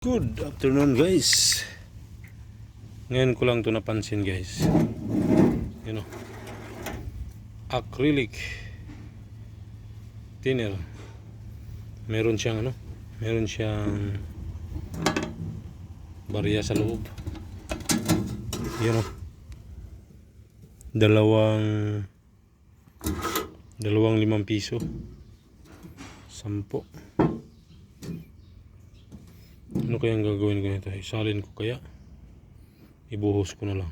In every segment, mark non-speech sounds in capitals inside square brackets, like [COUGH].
Good afternoon guys. Ngayon ko lang to napansin guys. You know. Acrylic thinner. Meron siyang ano? Meron siyang barya sa loob. You know. Dalawang dalawang limang piso. Sampo. Ano kaya ang gagawin ko nito? Isalin ko kaya? Ibuhos ko na lang.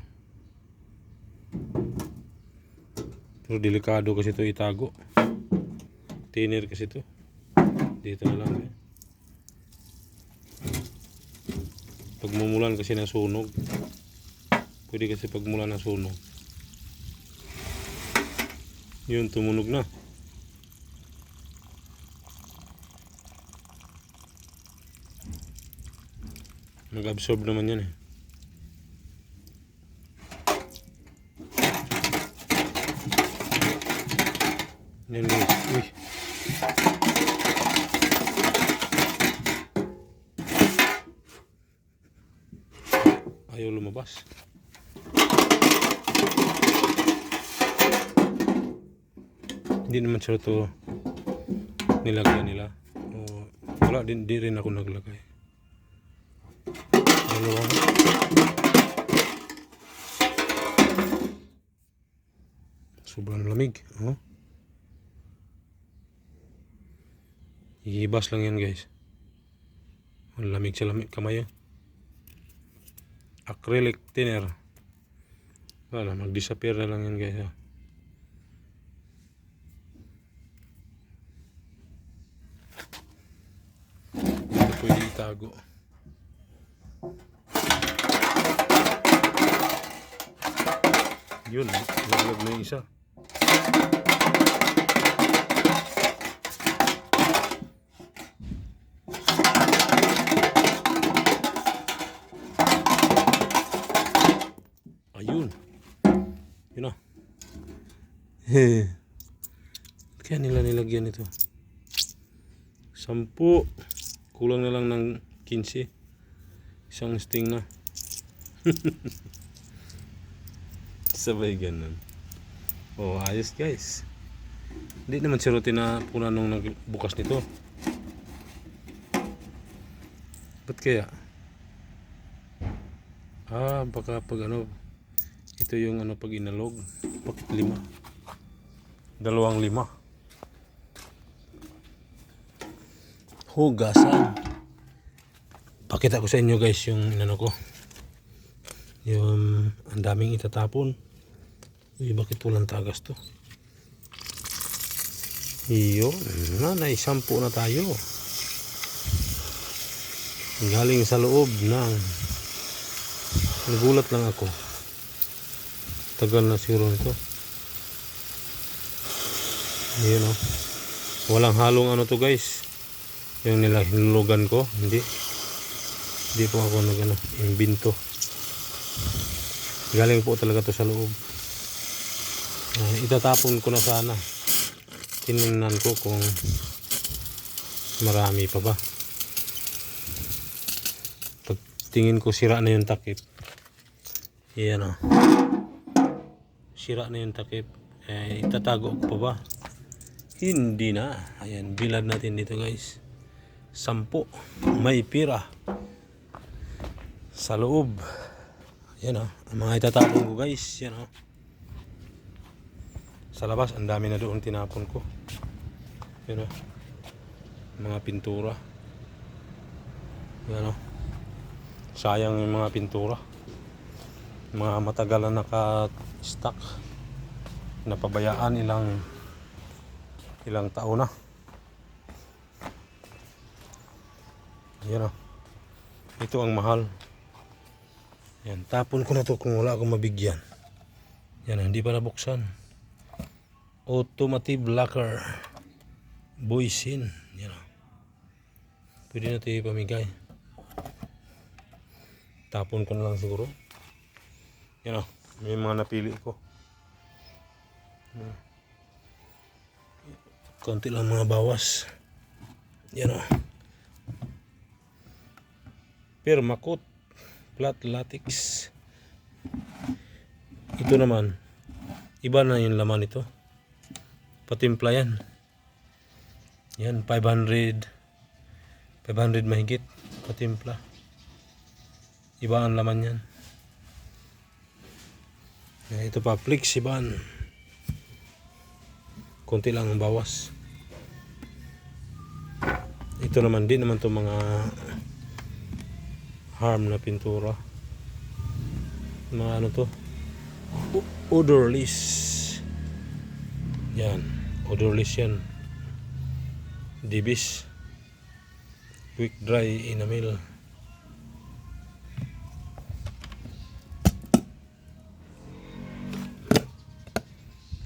Pero delikado kasi ito itago. Thinner kasi ito. Dito na lang. Eh. Pagmumulan kasi ng sunog. Pwede kasi pagmulan ng sunog. Yun, tumunog na. Mag-absorb naman yan eh. Yan guys. Uy. Ayaw lumabas. Hindi naman siya ito nilagyan nila. O, wala din, di rin ako naglagay. Dalawa. Sobrang lamig. Oh. Ihibas lang yan guys. Ang lamig sa lamig kamay. oh. Acrylic thinner. Wala, mag-disappear na lang yan guys. oh. Hindi pwede itago. Yun, naglag na yung isa. Ayun. Yun na. [LAUGHS] Kaya nila nilagyan ito. Sampu. Kulang na lang ng 15. Isang sting na. [LAUGHS] Sabay ganun. Oh, ayos guys. Hindi naman si Rote na puna nung nagbukas nito. Ba't kaya? Ah, baka pag ano, ito yung ano pag inalog. Bakit lima? Dalawang lima. Hugasan. Pakita ko sa inyo guys yung ano ko. Yung ang daming itatapon. Uy, bakit walang tagas to? Iyon, na, naisampu na tayo. Galing sa loob ng nagulat lang ako. Tagal na siguro nito. Yun o. Walang halong ano to guys. Yung nila hinulugan ko. Hindi. Hindi po ako nag ano, imbinto. Galing po talaga to sa loob. Ah, itatapon ko na sana. Tinignan ko kung marami pa ba. Pag tingin ko sira na yung takip. Iyan o. Sira na yung takip. Eh, itatago ko pa ba? Hindi na. Ayan, bilad natin dito guys. Sampo. May pira. Sa loob. Yan o. Ang mga itatapon ko guys. Yan o. Sa labas, ang dami na doon tinapon ko. Yan o. Mga pintura. Yan o. Sayang yung mga pintura. Mga matagal na naka-stock. Napabayaan ilang ilang taon na. Yan o. Ito ang mahal. Yan, tapon ko na to kung wala akong mabigyan. Yan, hindi pa nabuksan. Automotive locker. Boysin. Yan o. Pwede na ito ipamigay. Tapon ko na lang siguro. Yan o. May mga napili ko. Konti lang mga bawas. Yan o. Permacoat Flat Latex. Ito naman, iba na yung laman ito. Patimpla yan. Yan, 500. 500 mahigit. Patimpla. Iba ang laman yan. Yan, ito pa, Flexiban. Kunti lang ang bawas. Ito naman din naman to mga harm na pintura. Mga ano to? Odorless. Yan. Odorless yan. Dibis. Quick dry enamel.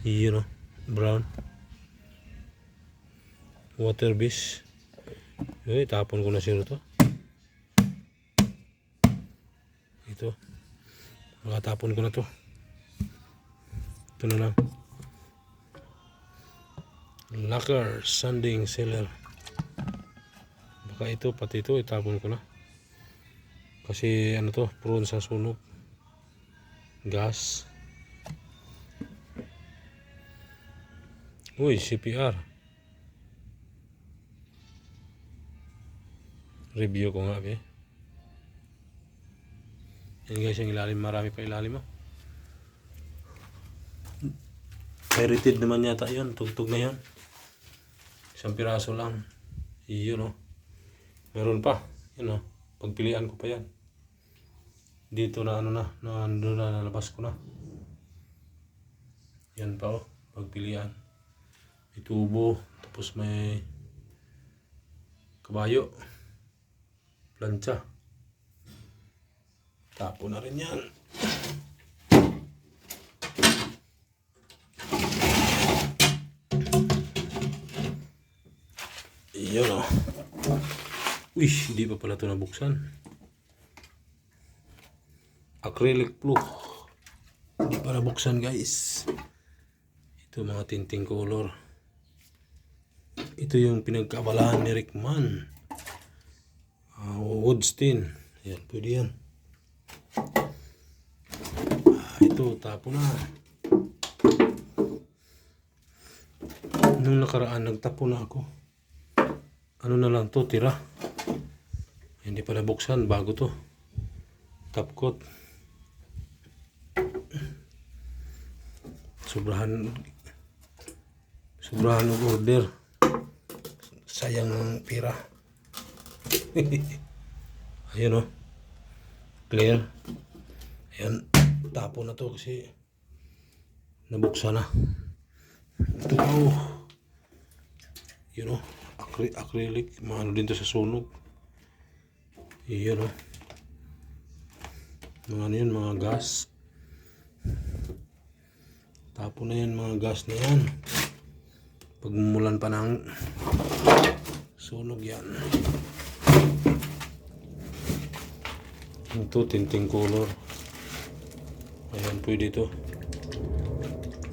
Yun o. Brown. Water base. Eh, tapon ko na siya to. Ito. Makatapon ko na to. Ito na lang. Lacquer sanding seller. Baka ito, pati ito, itapon ko na. Kasi ano to, prone sa sunog. Gas. Uy, CPR. Review ko nga, be. Yan guys, yung ilalim, marami pa ilalim, oh. Heritage naman yata yun, tugtog na yan. Isang piraso lang. Iyon, oh. Meron pa. Yun, oh. Pagpilian ko pa yan. Dito na ano na, na ano na nalabas ko na. Yan pa, oh. Pagpilian. May tubo, tapos may kabayo. Plancha. Tapo na rin yan. Iyon o. Uy, hindi pa pala ito nabuksan. Acrylic blue. Hindi pa nabuksan guys. Ito mga tinting color. Ito yung pinagkabalahan ni Rickman. Uh, Woodstein. Yan, pwede yan. Ah, ito, tapo na. Nung nakaraan, nagtapo na ako. Ano na lang to, tira. Hindi pa nabuksan, bago to. Top coat. Sobrahan sobrahan ng order. Sayang ng pira. [LAUGHS] Ayun oh. Clear. Ayan. Tapo na to kasi nabuksan na. Ito pa oh. Yun oh. Acry- acrylic. Mga ano din to sa sunog. Yun oh. Mga ano yun, mga gas. Tapo na yan mga gas na yan. Pagmumulan pa ng sunog yan. Ito, tinting color. Ayan, pwede ito.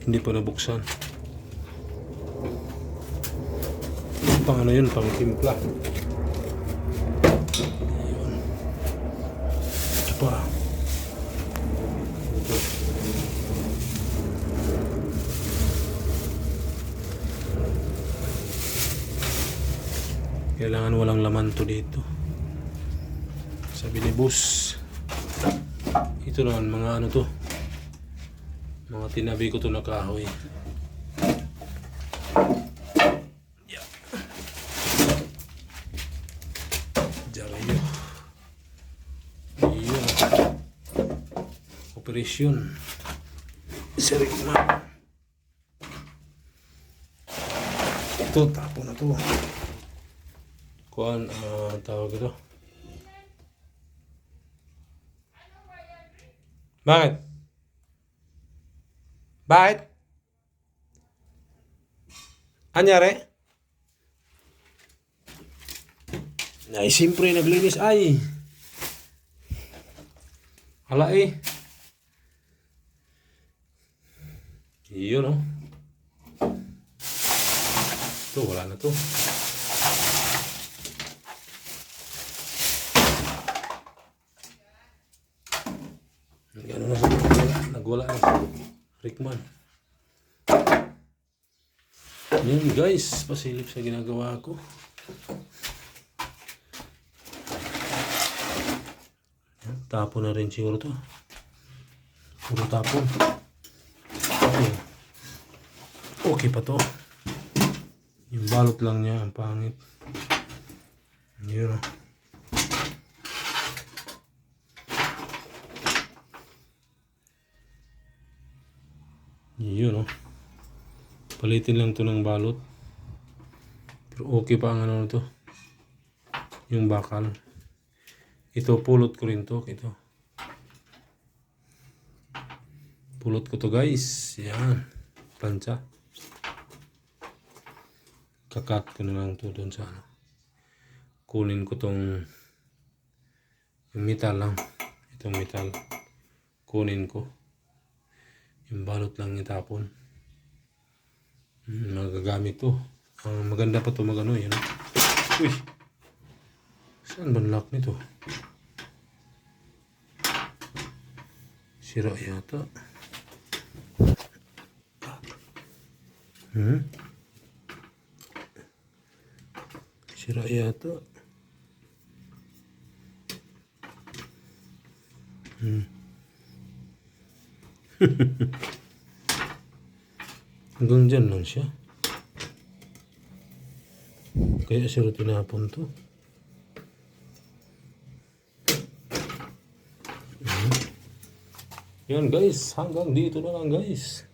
Hindi pa nabuksan. Pang ano yun, pang timpla. Ayun. Ito pa. Ito. Kailangan walang laman to dito. Sabi ni boss. Ito naman, mga ano to. Mga tinabi ko to na kahoy. Yeah. Diyan Yun. Operasyon. Sirik na. Ito, tapo na to. Kuan, ah, tawag ito. Bakit? Bakit? Anyari? Ay, siyempre naglinis ay. Hala eh. Iyon oh. Ito, wala na to. Ano na siya, nagwala, na si Rickman. Yan guys, pasilip sa ginagawa ko. Yan, Tapon na rin siguro to. Puro tapon. Okay. Okay pa to. Yung balot lang niya, ang pangit. Yun oh. Yun oh. Palitin lang to ng balot. Pero okay pa ang ano to. Yung bakal. Ito pulot ko rin to. Ito. Pulot ko to guys. Yan. Plancha. Kakat ko na lang to doon sa ano. Kunin ko tong yung metal lang. Itong metal. Kunin ko. Yung balot lang itapon. Hmm, magagamit to. Ang maganda pa to magano yun. Uy. Saan ba lock nito? Sira yata. Hmm? Sira yata. Hmm. [LAUGHS] Hanggang dyan lang siya. Kaya siya tinapon to. Mhm. Yan guys, hanggang dito na lang guys.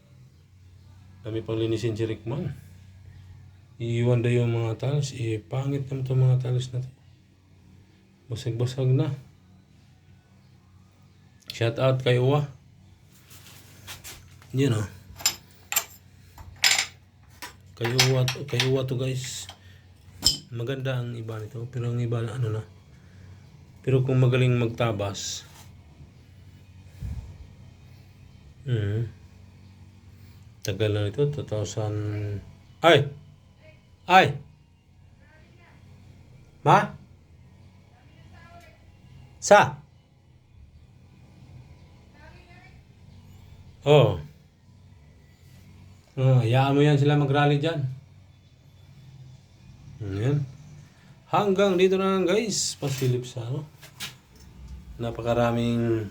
Kami pang linisin si Rickman. Iiwan daw yung mga tiles. Eh, pangit naman itong mga tiles na to. Basag-basag na. Shout out kay Uwa. Yan o. Kay Uwa to, kay Uwa to guys. Maganda ang iba nito. Pero ang iba ano na. Pero kung magaling magtabas. Hmm. Tagal na ito. 2000... Ay! Ay! Ma? Sa? Oh. Oh, hayaan mo yan sila mag-rally dyan. Yan. Hanggang dito na lang guys. Pasilip sa ano. Napakaraming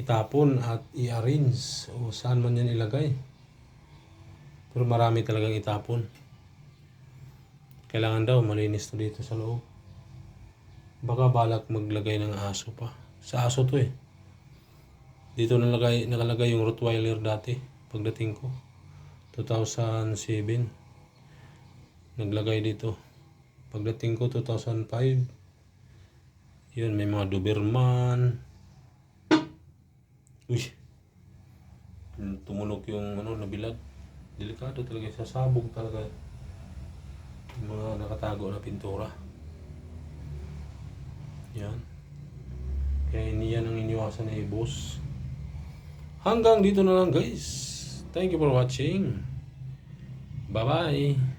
itapon at i-arrange o saan man yan ilagay. Pero marami talagang itapon. Kailangan daw malinis to dito sa loob. Baka balak maglagay ng aso pa. Sa aso to eh. Dito nalagay, nakalagay yung Rottweiler dati. Pagdating ko. 2007. Naglagay dito. Pagdating ko 2005. Yun, may mga Doberman. Uy. Tumunog yung ano, nabilad. Delikado talaga. Sasabog talaga. Yung mga nakatago na pintura. Yan. Kaya hindi yan ang iniwasan ni boss. Hanggang dito na lang guys. Thank you for watching. Bye-bye.